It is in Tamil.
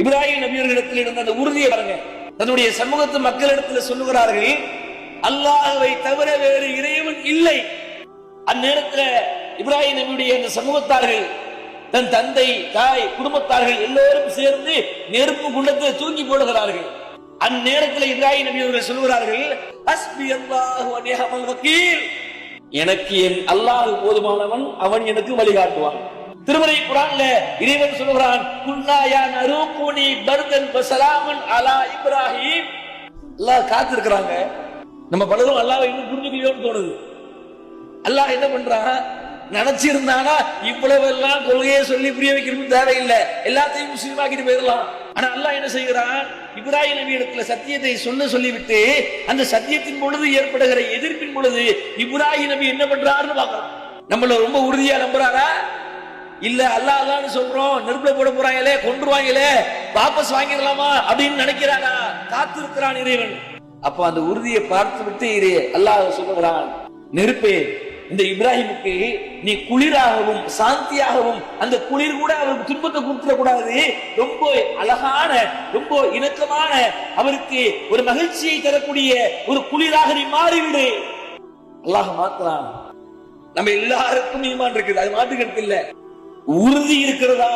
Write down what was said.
இப்ராஹிம் நபியர்களிடத்தில் இருந்த அந்த உறுதியை பாருங்க. தன்னுடைய சமூகத்து மக்களிடத்தில் சொல்லுகிறார்கள் அல்லாஹவை தவிர வேறு இறைவன் இல்லை. அந்நேரத்தில் இப்ராஹிம் நபியுடைய அந்த சமூகத்தார்கள் தன் தந்தை தாய் குடும்பத்தார்கள் எல்லோரும் சேர்ந்து நெருப்பு குண்டத்தை தூக்கி போடுகிறார்கள். அந்நேரத்தில் இப்ராஹிம் நபி அவர்கள் சொல்கிறார்கள் அஸ்பி அல்லாஹு வ வக்கீல். எனக்கு என் அல்லாஹ் போதுமானவன் அவன் எனக்கு வழிகாட்டுவான். திருமறை குரான்ல இறைவன் சொல்கிறான் குன்னாயா நரூகுனி பர்தன் பசலாமன் அலா இப்ராஹிம். அல்லாஹ் காத்திருக்கிறாங்க. நம்ம பலரும் அல்லாவை இன்னும் புரிஞ்சுக்கலையோன்னு தோணுது. அல்லாஹ் என்ன பண்றான்? நினைச்சிருந்தானா இவ்வளவு எல்லாம் கொள்கையை சொல்லி புரிய வைக்கணும்னு தேவையில்லை. எல்லாத்தையும் முஸ்லீமாக்கிட்டு போயிடலாம். ஆனா அல்லாஹ் என்ன செய்கிறான்? இப்ராஹிம் நபி இடத்துல சத்தியத்தை சொல்ல சொல்லிவிட்டு அந்த சத்தியத்தின் பொழுது ஏற்படுகிற எதிர்ப்பின் பொழுது இப்ராஹிம் நபி என்ன பண்றாருன்னு பார்க்கலாம் நம்மள ரொம்ப உறுதியா நம்புறாரா? இல்ல அல்லாஹ் அல்லான்னு சொல்றோம். நெருப்புல போட போறாங்களே கொண்டுருவாங்களே வாபஸ் வாங்கிடலாமா அப்படின்னு நினைக்கிறானா காத்திருக்கிறான் இறைவன். அப்ப அந்த உறுதியை பார்த்து விட்டு இரு அல்லாஹ் சொல்லுகிறான் நெருப்பே இந்த இப்ராஹிமுக்கு நீ குளிராகவும் சாந்தியாகவும் அந்த குளிர் கூட அவருக்கு துன்பத்தை கொடுத்துட கூடாது ரொம்ப அழகான ரொம்ப இணக்கமான அவருக்கு ஒரு மகிழ்ச்சியை தரக்கூடிய ஒரு குளிராக நீ மாறிவிடு. அல்லாஹ் மாத்தலாம் நம்ம எல்லாருக்கும் ஈமான் இருக்குது அது மாட்டுக்கிறது இல்லை உறுதி இருக்கிறதா?